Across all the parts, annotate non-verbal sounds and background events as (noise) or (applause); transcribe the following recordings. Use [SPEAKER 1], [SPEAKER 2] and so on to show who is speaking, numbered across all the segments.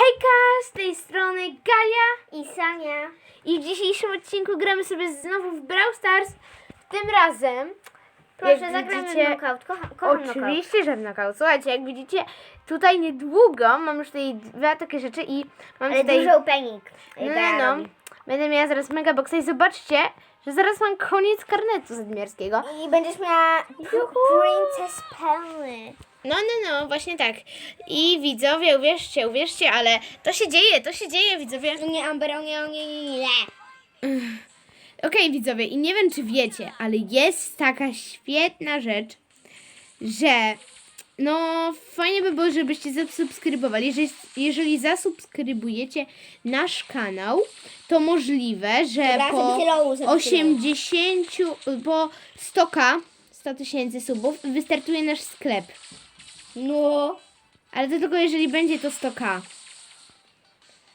[SPEAKER 1] Hejka, z tej strony Galia
[SPEAKER 2] I Sania.
[SPEAKER 1] i w dzisiejszym odcinku gramy sobie znowu w Brawl Stars. Tym razem,
[SPEAKER 2] Proszę,
[SPEAKER 1] jak
[SPEAKER 2] zagrajmy
[SPEAKER 1] widzicie,
[SPEAKER 2] w knockout. Kocham knockout.
[SPEAKER 1] oczywiście, że w knockout. Słuchajcie, jak widzicie, tutaj niedługo mam już tutaj dwa takie rzeczy i mam
[SPEAKER 2] Ale
[SPEAKER 1] tutaj...
[SPEAKER 2] dużo opening.
[SPEAKER 1] No, no, no. Będę miała zaraz mega boxa i zobaczcie, że zaraz mam koniec karnetu zadmiarskiego.
[SPEAKER 2] I będziesz miała pr- Princess Pearly.
[SPEAKER 1] No, no, no, właśnie tak. I widzowie, uwierzcie, uwierzcie, ale to się dzieje, to się dzieje, widzowie.
[SPEAKER 2] Nie, Amber, o nie, o nie, nie, nie.
[SPEAKER 1] Okej, widzowie, i nie wiem, czy wiecie, ale jest taka świetna rzecz, że no fajnie by było, żebyście zasubskrybowali. Jeżeli, jeżeli zasubskrybujecie nasz kanał, to możliwe, że
[SPEAKER 2] Dobra,
[SPEAKER 1] po
[SPEAKER 2] sobie hello, sobie
[SPEAKER 1] 80, po 100k, 100 tysięcy subów, wystartuje nasz sklep.
[SPEAKER 2] No.
[SPEAKER 1] Ale to tylko jeżeli będzie to 100k.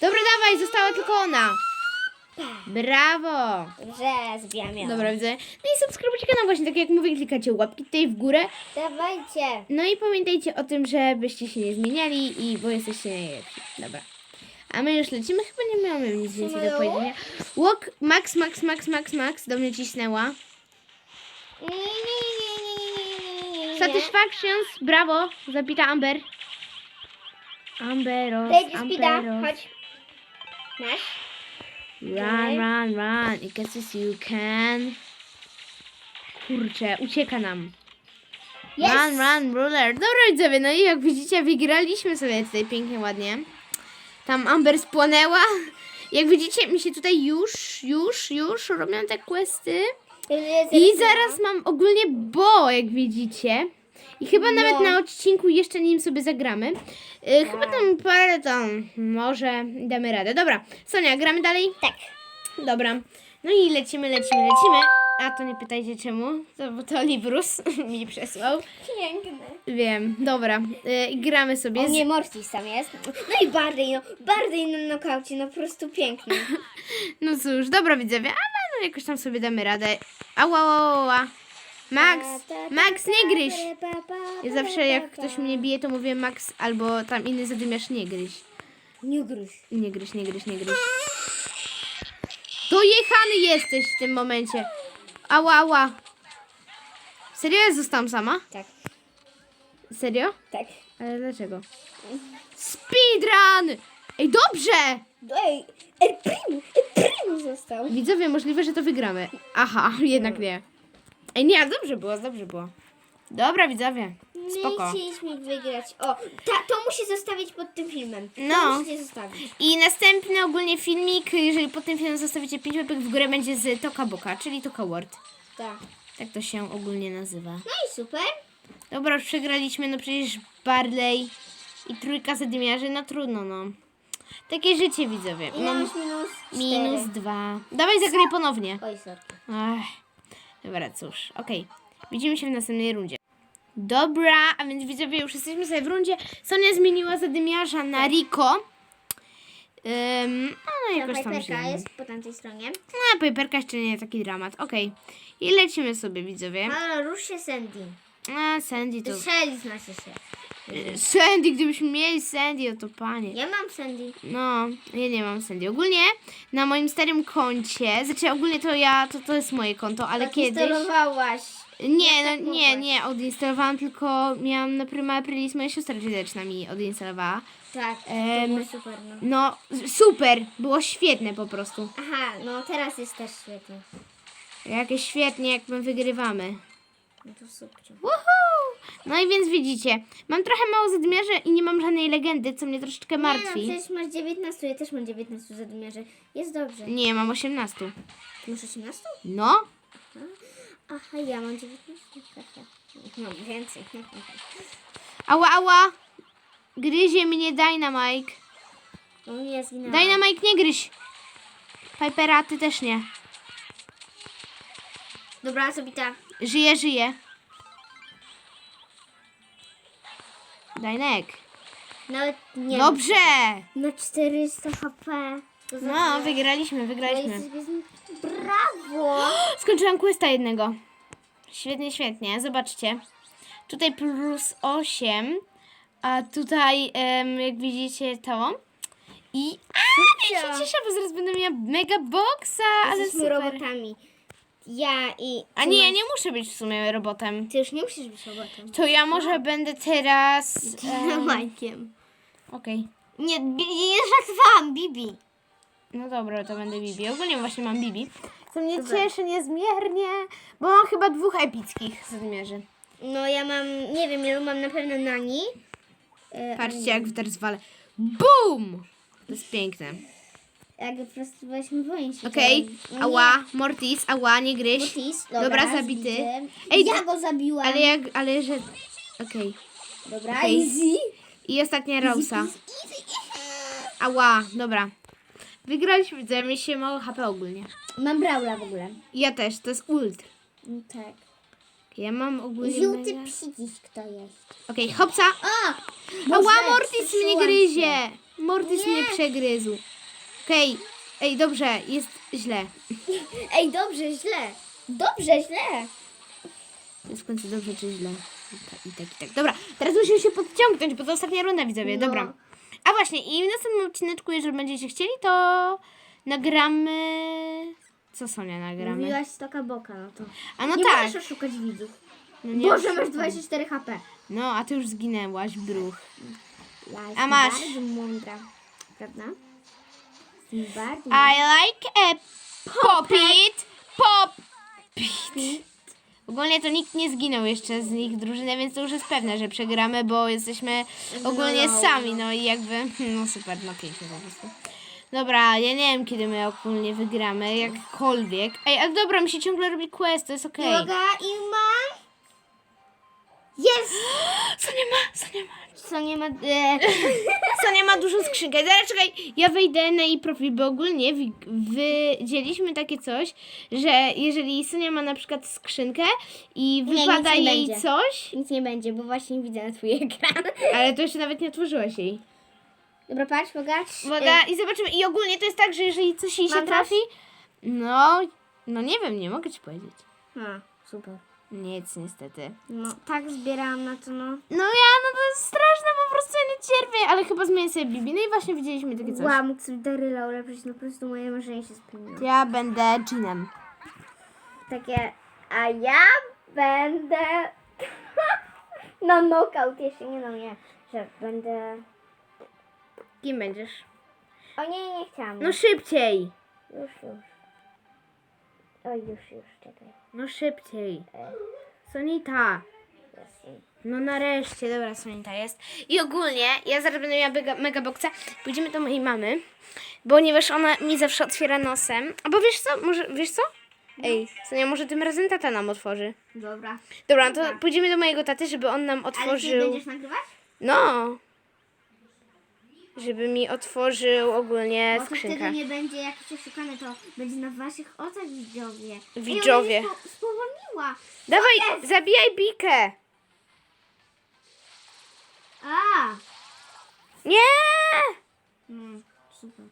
[SPEAKER 1] Dobra, dawaj, została tylko ona. Brawo!
[SPEAKER 2] Dobrze, zbijam ją.
[SPEAKER 1] Dobra, widzę. No i subskrybujcie kanał właśnie, tak jak mówię, klikacie łapki tutaj w górę.
[SPEAKER 2] Dawajcie.
[SPEAKER 1] No i pamiętajcie o tym, żebyście się nie zmieniali i bo jesteście najlepsi. Dobra. A my już lecimy, chyba nie mamy nic więcej do
[SPEAKER 2] Hello?
[SPEAKER 1] powiedzenia. Walk, Max, Max, Max, Max, Max, do mnie cisnęła.
[SPEAKER 2] Nie, nie, nie, nie, nie, nie, nie, nie.
[SPEAKER 1] Satisfactions, brawo, zapita Amber. Amberos,
[SPEAKER 2] Lady Speeda,
[SPEAKER 1] Amberos.
[SPEAKER 2] chodź.
[SPEAKER 1] Run, run, run, I guess as you can. Kurczę, ucieka nam.
[SPEAKER 2] Yes.
[SPEAKER 1] Run, run, ruler. Dobra widzowie, no i jak widzicie, wygraliśmy sobie tutaj pięknie, ładnie. Tam Amber spłonęła. Jak widzicie, mi się tutaj już, już, już robią te questy. I zaraz mam ogólnie bo, jak widzicie. I chyba
[SPEAKER 2] No.
[SPEAKER 1] nawet na odcinku jeszcze nim sobie zagramy. Yy, Chyba tam parę tam, może damy radę. Dobra, Sonia, gramy dalej?
[SPEAKER 2] Tak.
[SPEAKER 1] Dobra. No i lecimy, lecimy, lecimy. A to nie pytajcie czemu, to, bo to Librus (laughs) mi przesłał.
[SPEAKER 2] Piękny.
[SPEAKER 1] Wiem, dobra. Yy, gramy sobie.
[SPEAKER 2] O
[SPEAKER 1] Z...
[SPEAKER 2] nie, Mortis tam jest. No i Barley, no. Barley na nokaucie, no po prostu piękny. (laughs)
[SPEAKER 1] No cóż, dobra widzowie, ale no jakoś tam sobie damy radę. Ała, ała, ała. Max, Max, nie gryź. Ja zawsze jak ktoś mnie bije, to mówię Max albo tam inny zadymiarz nie gryź.
[SPEAKER 2] Nie gryź.
[SPEAKER 1] Nie gryź, nie gryź, nie gryź. Dojechany jesteś w tym momencie. Ała, ała. Serio ja zostałam sama?
[SPEAKER 2] Tak,
[SPEAKER 1] Serio?
[SPEAKER 2] tak.
[SPEAKER 1] Ale dlaczego? Speedrun! Ej, dobrze!
[SPEAKER 2] Ej, El Primo, El Primo został.
[SPEAKER 1] Widzowie, możliwe, że to wygramy. Aha, (laughs) jednak nie. Ej, nie, dobrze było, dobrze było. Dobra, widzowie. Spoko.
[SPEAKER 2] Chcieliśmy wygrać. O, ta, to musi zostawić pod tym filmem. To
[SPEAKER 1] No.
[SPEAKER 2] musicie zostawić.
[SPEAKER 1] I następny ogólnie filmik, jeżeli pod tym filmem zostawicie 5 łapek w górę, będzie z Toka Boka, czyli Toka World.
[SPEAKER 2] Tak.
[SPEAKER 1] Tak to się ogólnie nazywa.
[SPEAKER 2] No i super.
[SPEAKER 1] Dobra, już przegraliśmy, no przecież Barley i trójka zadymiarzy, no trudno, no. Takie życie, widzowie.
[SPEAKER 2] I
[SPEAKER 1] Mam
[SPEAKER 2] minus minus
[SPEAKER 1] minus
[SPEAKER 2] cztery.
[SPEAKER 1] dwa. Dawaj, zagraj ponownie.
[SPEAKER 2] Oj.
[SPEAKER 1] Ach, dobra, cóż, okej. Widzimy się w następnej rundzie. Dobra, a więc widzowie, już jesteśmy sobie w rundzie. Sonia zmieniła zadymiarza na Rico. Ym, no, jakoś tam się...
[SPEAKER 2] jest po tamtej stronie.
[SPEAKER 1] No, paperka jeszcze nie taki dramat. Okej. I lecimy sobie, widzowie.
[SPEAKER 2] Ale rusz się Sandy.
[SPEAKER 1] A, Sandy to...
[SPEAKER 2] Shelly znaczy się.
[SPEAKER 1] Sandy, gdybyśmy mieli Sandy, o to panie.
[SPEAKER 2] Ja mam Sandy.
[SPEAKER 1] No, ja nie mam Sandy. Ogólnie na moim starym koncie, znaczy ogólnie to ja, to, to jest moje konto, ale kiedyś...
[SPEAKER 2] Instalowałaś.
[SPEAKER 1] Nie,
[SPEAKER 2] tak
[SPEAKER 1] no, nie,
[SPEAKER 2] mogłaś.
[SPEAKER 1] nie, odinstalowałam, tylko miałam na Prima Aprilis, moja siostra dziecięczna mi odinstalowała.
[SPEAKER 2] Tak, to
[SPEAKER 1] Em,
[SPEAKER 2] było super, no.
[SPEAKER 1] No, super, było świetne po prostu.
[SPEAKER 2] Aha, no teraz jest też świetnie.
[SPEAKER 1] Jakieś świetnie, jak my wygrywamy.
[SPEAKER 2] No.
[SPEAKER 1] Woohoo! No i więc widzicie, mam trochę mało zadmiarza i nie mam żadnej legendy, co mnie troszeczkę
[SPEAKER 2] Nie no,
[SPEAKER 1] martwi.
[SPEAKER 2] przecież masz 19, ja też mam 19 zadymiarzy. Jest dobrze.
[SPEAKER 1] Nie, mam 18.
[SPEAKER 2] Ty masz 18?
[SPEAKER 1] No,
[SPEAKER 2] Aha, ja mam 19. Mam (laughs) więcej. (laughs)
[SPEAKER 1] ała, ała. Gryzie mnie Dynamite.
[SPEAKER 2] O nie, zginęłam.
[SPEAKER 1] Dynamite nie gryź. Pipera, ty też nie.
[SPEAKER 2] Dobra, Sobita.
[SPEAKER 1] Żyje, żyje. Dajnek.
[SPEAKER 2] Nawet nie
[SPEAKER 1] Dobrze!
[SPEAKER 2] Na 400 HP. To
[SPEAKER 1] No, wygraliśmy,
[SPEAKER 2] Ale
[SPEAKER 1] wygraliśmy.
[SPEAKER 2] Brawo! (gasps)
[SPEAKER 1] Skończyłam questa jednego. Świetnie, świetnie. Zobaczcie. Tutaj plus 8, a tutaj, em, jak widzicie, to I a, ja się cieszę, bo zaraz będę miała mega boxa, ale
[SPEAKER 2] Jesteśmy
[SPEAKER 1] super.
[SPEAKER 2] robotami. Ja i...
[SPEAKER 1] A
[SPEAKER 2] ty
[SPEAKER 1] nie, ja
[SPEAKER 2] masz-
[SPEAKER 1] nie muszę być w sumie robotem.
[SPEAKER 2] Ty już nie musisz być robotem.
[SPEAKER 1] To ja może będę teraz... em,
[SPEAKER 2] Majkiem.
[SPEAKER 1] Okej.
[SPEAKER 2] Nie, bi- nie żartowałam, Bibi.
[SPEAKER 1] No dobra, to będę Bibi. Ogólnie właśnie mam Bibi. Co mnie cieszy niezmiernie, bo mam chyba dwóch epickich zadmierzy.
[SPEAKER 2] No ja mam, nie wiem, ilu mam na pewno Nani. E,
[SPEAKER 1] Patrzcie, jak teraz walę. BUM! To jest piękne.
[SPEAKER 2] Jak po prostu wojen się.
[SPEAKER 1] Okej,
[SPEAKER 2] Nie.
[SPEAKER 1] ała, Mortis, ała, nie gryź.
[SPEAKER 2] Mortis,
[SPEAKER 1] Dobra,
[SPEAKER 2] dobra,
[SPEAKER 1] zabity. Ej,
[SPEAKER 2] ja go zabiłam.
[SPEAKER 1] Ale jak, ale że... Okej.
[SPEAKER 2] Dobra,
[SPEAKER 1] Okej.
[SPEAKER 2] easy.
[SPEAKER 1] I ostatnia Rosa. Ała, dobra. Wygraliśmy, widzę, mi się mało HP ogólnie.
[SPEAKER 2] Mam Braula w ogóle.
[SPEAKER 1] Ja też, to jest ult.
[SPEAKER 2] No tak.
[SPEAKER 1] Ja mam ogólnie
[SPEAKER 2] Żółty
[SPEAKER 1] mega...
[SPEAKER 2] przycisk to jest.
[SPEAKER 1] Okej, hopsa. Ała, Mortis mnie gryzie. Mortis
[SPEAKER 2] Nie.
[SPEAKER 1] mnie przegryzł. Okej, ej, dobrze, jest źle. (laughs)
[SPEAKER 2] Ej, dobrze, źle. Dobrze, źle.
[SPEAKER 1] Jest w końcu dobrze czy źle? I tak, i tak, i tak. Dobra, teraz musimy się podciągnąć, bo to ostatnia runda, widzowie.
[SPEAKER 2] No.
[SPEAKER 1] Dobra. A właśnie, i w następnym odcineczku, jeżeli będziecie chcieli, to nagramy... Co Sonia nagramy?
[SPEAKER 2] Mówiłaś stoka boka, no to.
[SPEAKER 1] A no
[SPEAKER 2] nie
[SPEAKER 1] tak.
[SPEAKER 2] możesz oszukać widzów.
[SPEAKER 1] No nie
[SPEAKER 2] Boże, masz
[SPEAKER 1] oszukam.
[SPEAKER 2] 24 HP.
[SPEAKER 1] No, a ty już zginęłaś bruch.
[SPEAKER 2] Ja jestem
[SPEAKER 1] masz.
[SPEAKER 2] bardzo mądra. Prawda?
[SPEAKER 1] I like a pop it, pop it. Ogólnie to nikt nie zginął jeszcze z ich drużyny, więc to już jest pewne, że przegramy, bo jesteśmy ogólnie
[SPEAKER 2] No,
[SPEAKER 1] sami, no i jakby, (laughs) no super, no pięknie po prostu. Dobra, ja nie wiem, kiedy my ogólnie wygramy, jakkolwiek. Ej, ale dobra, mi się ciągle robi quest, to jest okej.
[SPEAKER 2] Droga i ma... Jest! (gasps)
[SPEAKER 1] Co nie ma, co nie ma.
[SPEAKER 2] Co nie ma... E, (laughs)
[SPEAKER 1] skrzynkę. Zaraz czekaj, ja wejdę na jej profil, bo ogólnie wi- wydzieliśmy takie coś, że jeżeli Sonia ma na przykład skrzynkę i wypada
[SPEAKER 2] nie
[SPEAKER 1] jej
[SPEAKER 2] będzie.
[SPEAKER 1] coś,
[SPEAKER 2] nic nie będzie, bo właśnie widzę na twój ekran. (laughs)
[SPEAKER 1] ale to jeszcze nawet nie otworzyłaś jej.
[SPEAKER 2] Dobra, patrz, pokaż.
[SPEAKER 1] Uwaga, i zobaczymy. I ogólnie to jest tak, że jeżeli coś jej się
[SPEAKER 2] Mam
[SPEAKER 1] trafi, no, no nie wiem, nie mogę ci powiedzieć.
[SPEAKER 2] A, super.
[SPEAKER 1] Nic, niestety.
[SPEAKER 2] No, tak zbierałam na to, no.
[SPEAKER 1] No ja, cierpię, ale chyba zmienię sobie Bibi. No i właśnie widzieliśmy takie coś.
[SPEAKER 2] Wow, mógł sobie Daryla ulepszyć, no po prostu moje marzenie się spełniło.
[SPEAKER 1] Ja będę Jeanem.
[SPEAKER 2] Takie, a ja będę... (laughs) no, knockout jeszcze, nie no, nie. Że będę...
[SPEAKER 1] Kim będziesz?
[SPEAKER 2] O nie, nie chciałam.
[SPEAKER 1] No szybciej.
[SPEAKER 2] Już, już. Oj, już, już, czekaj.
[SPEAKER 1] No szybciej.
[SPEAKER 2] E,
[SPEAKER 1] Sonita. No nareszcie, dobra, Sonita jest. I ogólnie, ja zaraz będę miała mega, mega boxa. Pójdziemy do mojej mamy, ponieważ ona mi zawsze otwiera nosem. A bo wiesz co, może, wiesz co? Ej, Sonia, może tym razem tata nam otworzy.
[SPEAKER 2] Dobra.
[SPEAKER 1] Dobra, no to
[SPEAKER 2] Dobra.
[SPEAKER 1] pójdziemy do mojego taty, żeby on nam
[SPEAKER 2] Ale ty
[SPEAKER 1] otworzył.
[SPEAKER 2] będziesz nagrywać?
[SPEAKER 1] No. Żeby mi otworzył ogólnie
[SPEAKER 2] Bo to
[SPEAKER 1] skrzynkę.
[SPEAKER 2] wtedy nie będzie jakieś oszukane, to będzie na waszych oczach widzowie.
[SPEAKER 1] Widzowie.
[SPEAKER 2] Ej, ona mnie spo- spowolniła.
[SPEAKER 1] Dawaj, zabijaj Bikę.
[SPEAKER 2] A!
[SPEAKER 1] Nie!
[SPEAKER 2] Mm, super.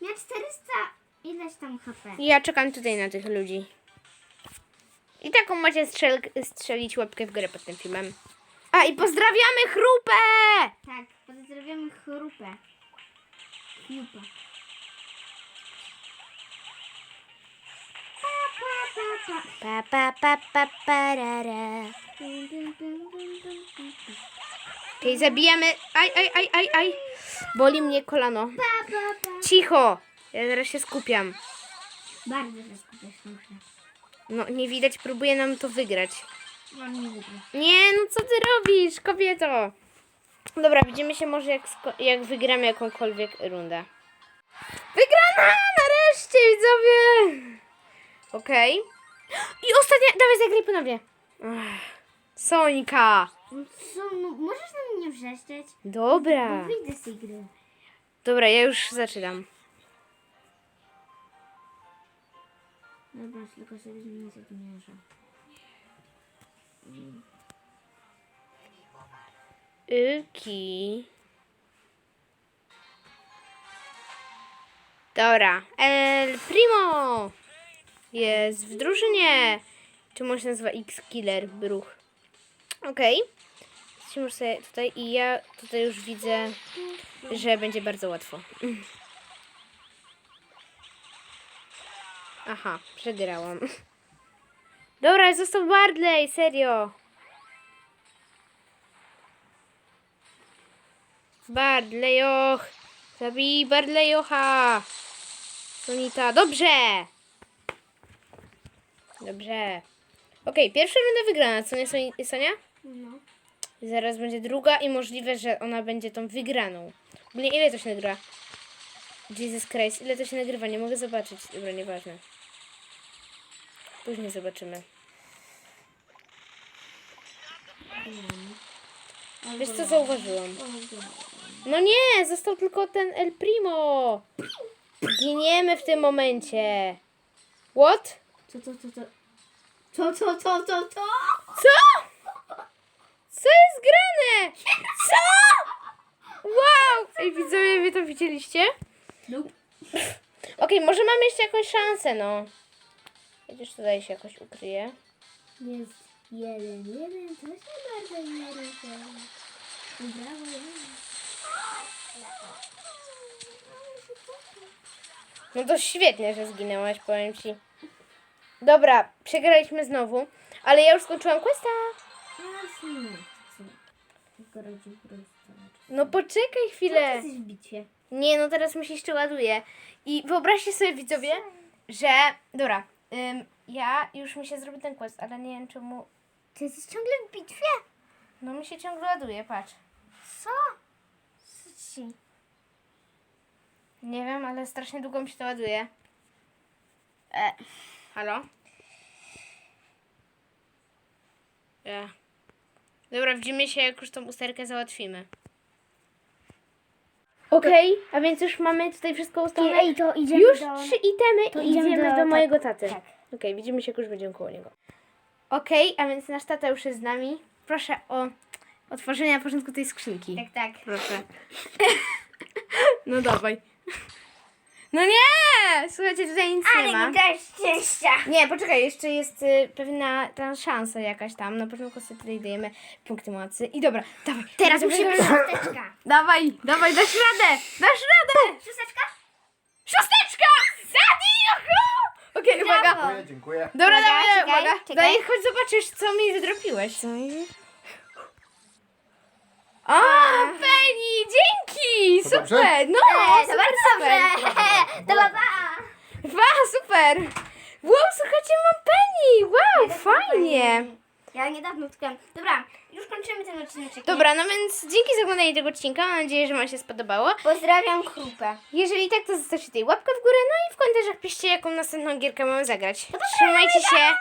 [SPEAKER 2] Miała 400 ileś tam HP.
[SPEAKER 1] Ja czekam tutaj na tych ludzi. I taką macie strzel strzelić łapkę w górę pod tym filmem. A i pozdrawiamy chrupę!
[SPEAKER 2] Tak, pozdrawiamy chrupę. Jupa. Pa, pa, pa, pa.
[SPEAKER 1] Pa, pa, pa, pa, parara.
[SPEAKER 2] Dum, dum, dum, dum,
[SPEAKER 1] Okej, zabijamy. Aj, aj, aj, aj, aj. Boli mnie kolano. Cicho! Ja zaraz się skupiam.
[SPEAKER 2] Bardzo się skupiasz, muszę.
[SPEAKER 1] No, nie widać, próbuję nam to wygrać.
[SPEAKER 2] Mam nie wygra.
[SPEAKER 1] Nie, no co ty robisz, kobieto? Dobra, widzimy się może jak, jak wygramy jakąkolwiek rundę. Wygrana! Nareszcie, widzowie! Okej. I ostatnia, dawaj zagraj ponownie. Ach, Sońka.
[SPEAKER 2] Co, no, możesz na mnie wrzeszczeć?
[SPEAKER 1] Dobra.
[SPEAKER 2] Bo wyjdę z tej gry.
[SPEAKER 1] Dobra, ja już zaczynam.
[SPEAKER 2] Dobra, tylko sobie zmienię zadmiarza.
[SPEAKER 1] Yki. Dobra. El Primo jest w drużynie. Czemu on się nazywa X-Killer Bruch? Okej. Okay. Może sobie tutaj i ja tutaj już widzę że będzie bardzo łatwo. Aha, przegrałam. Dobra, został Barley, serio. Barleyoch. Zabij Barleyocha. Sonita, dobrze. Dobrze. Okej, pierwsza runda wygrana, co nie Soni- Sonia?
[SPEAKER 2] No.
[SPEAKER 1] Zaraz będzie druga i możliwe, że ona będzie tą wygraną. W ogóle ile to się nagrywa? Jesus Christ, ile to się nagrywa? Nie mogę zobaczyć. Dobra, nieważne. Później zobaczymy. Wiesz co zauważyłam? No nie, został tylko ten El Primo. Giniemy w tym momencie. What?
[SPEAKER 2] Co, co, co, co? Co, co, co, co, co?
[SPEAKER 1] Co? Co jest grane? Co? Wow! Ej, widzowie, wy to widzieliście?
[SPEAKER 2] Nope.
[SPEAKER 1] Okej, może mamy jeszcze jakąś szansę, no. Chociaż tutaj się jakoś ukryje.
[SPEAKER 2] Jest jeden, jeden, to się bardzo nie ruszę. Brawo,
[SPEAKER 1] No to świetnie, że zginęłaś, powiem ci. Dobra, przegraliśmy znowu, ale ja już skończyłam questa.
[SPEAKER 2] Jasne. Rodził.
[SPEAKER 1] No poczekaj chwilę.
[SPEAKER 2] Jesteś w bitwie.
[SPEAKER 1] Nie, no teraz mi się jeszcze ładuje. I wyobraźcie sobie, widzowie, że... Dobra, ym, ja już mi się zrobi ten quest, ale nie wiem czemu...
[SPEAKER 2] Ty jesteś ciągle w bitwie?
[SPEAKER 1] No mi się ciągle ładuje, patrz.
[SPEAKER 2] Co? Co ci?
[SPEAKER 1] Nie wiem, ale strasznie długo mi się to ładuje. E, halo? E. Dobra, widzimy się, jak już tą usterkę załatwimy. Okej, a więc już mamy tutaj wszystko ustalone.
[SPEAKER 2] Ej, to idziemy
[SPEAKER 1] już
[SPEAKER 2] do...
[SPEAKER 1] trzy itemy
[SPEAKER 2] to
[SPEAKER 1] i idziemy,
[SPEAKER 2] idziemy
[SPEAKER 1] do,
[SPEAKER 2] do-
[SPEAKER 1] mojego
[SPEAKER 2] tak,
[SPEAKER 1] taty.
[SPEAKER 2] tak.
[SPEAKER 1] Okej, widzimy się, jak już będziemy koło niego. Okej, a więc nasz tata już jest z nami. Proszę o otworzenie na początku tej skrzynki.
[SPEAKER 2] Tak, tak.
[SPEAKER 1] Proszę. (laughs) No dawaj. No nie! Słuchajcie, tutaj nic nie ma.
[SPEAKER 2] Ale nie dajesz szczęścia.
[SPEAKER 1] Nie, poczekaj, jeszcze jest y, pewna ta szansa jakaś tam. Na początku sobie tutaj dajemy punkty mocy. I dobra, dawaj.
[SPEAKER 2] Teraz
[SPEAKER 1] Dawaj,
[SPEAKER 2] musimy
[SPEAKER 1] dawaj,
[SPEAKER 2] szósteczka.
[SPEAKER 1] Dawaj, dawaj, dasz radę! Dasz radę!
[SPEAKER 2] Szósteczka?
[SPEAKER 1] Szósteczka! Zadi! Okej, uwaga.
[SPEAKER 3] Dziękuję, dziękuję.
[SPEAKER 1] Dobra,
[SPEAKER 2] Uwaga,
[SPEAKER 1] dawaj,
[SPEAKER 2] czekaj,
[SPEAKER 1] uwaga.
[SPEAKER 2] czekaj.
[SPEAKER 1] Daj, chodź zobaczysz, co mi wydropiłeś. Co mi? A, Penny, dzięki!
[SPEAKER 3] To
[SPEAKER 1] Super! No,
[SPEAKER 2] to
[SPEAKER 1] super,
[SPEAKER 2] bardzo
[SPEAKER 1] super.
[SPEAKER 2] dobrze.
[SPEAKER 1] Super! Wow, słuchajcie, mam Penny! Wow, fajnie!
[SPEAKER 2] Ja niedawno utknęłam. Dobra, już kończymy ten odcinek.
[SPEAKER 1] Dobra, no więc dzięki za oglądanie tego odcinka. Mam nadzieję, że Wam się spodobało.
[SPEAKER 2] Pozdrawiam chrupę.
[SPEAKER 1] Jeżeli tak, to zostawcie tutaj łapkę w górę. No i w komentarzach piszcie, jaką następną gierkę mamy zagrać. Trzymajcie się.